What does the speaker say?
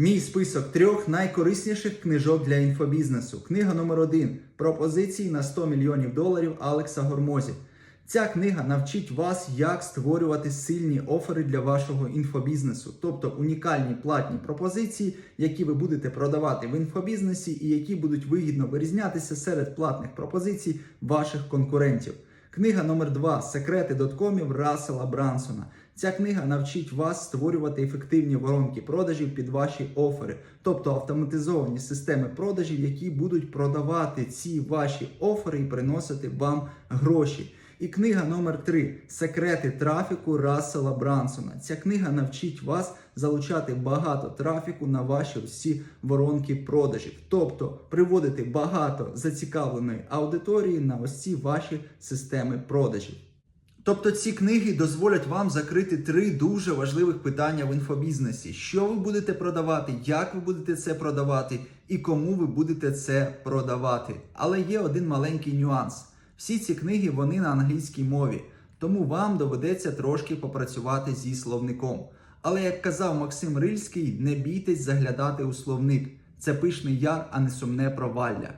Мій список трьох найкорисніших книжок для інфобізнесу. Книга номер один пропозиції на 100 мільйонів доларів Алекса Гормозі. Ця книга навчить вас, як створювати сильні офери для вашого інфобізнесу, тобто унікальні платні пропозиції, які ви будете продавати в інфобізнесі і які будуть вигідно вирізнятися серед платних пропозицій ваших конкурентів. Книга номер 2 Секрети доткомів Рассела Брансона. Ця книга навчить вас створювати ефективні воронки продажів під ваші офери, тобто автоматизовані системи продажів, які будуть продавати ці ваші офери і приносити вам гроші. І книга номер 3 Секрети трафіку Рассела Брансона. Ця книга навчить вас залучати багато трафіку на ваші всі воронки продажів, тобто приводити багато зацікавленої аудиторії на ось ці ваші системи продажів. Тобто ці книги дозволять вам закрити три дуже важливих питання в інфобізнесі: що ви будете продавати, як ви будете це продавати і кому ви будете це продавати. Але є один маленький нюанс. Всі ці книги вони на англійській мові, тому вам доведеться трошки попрацювати зі словником. Але як казав Максим Рильський, не бійтесь заглядати у словник. Це пишний яр, а не сумне провалля.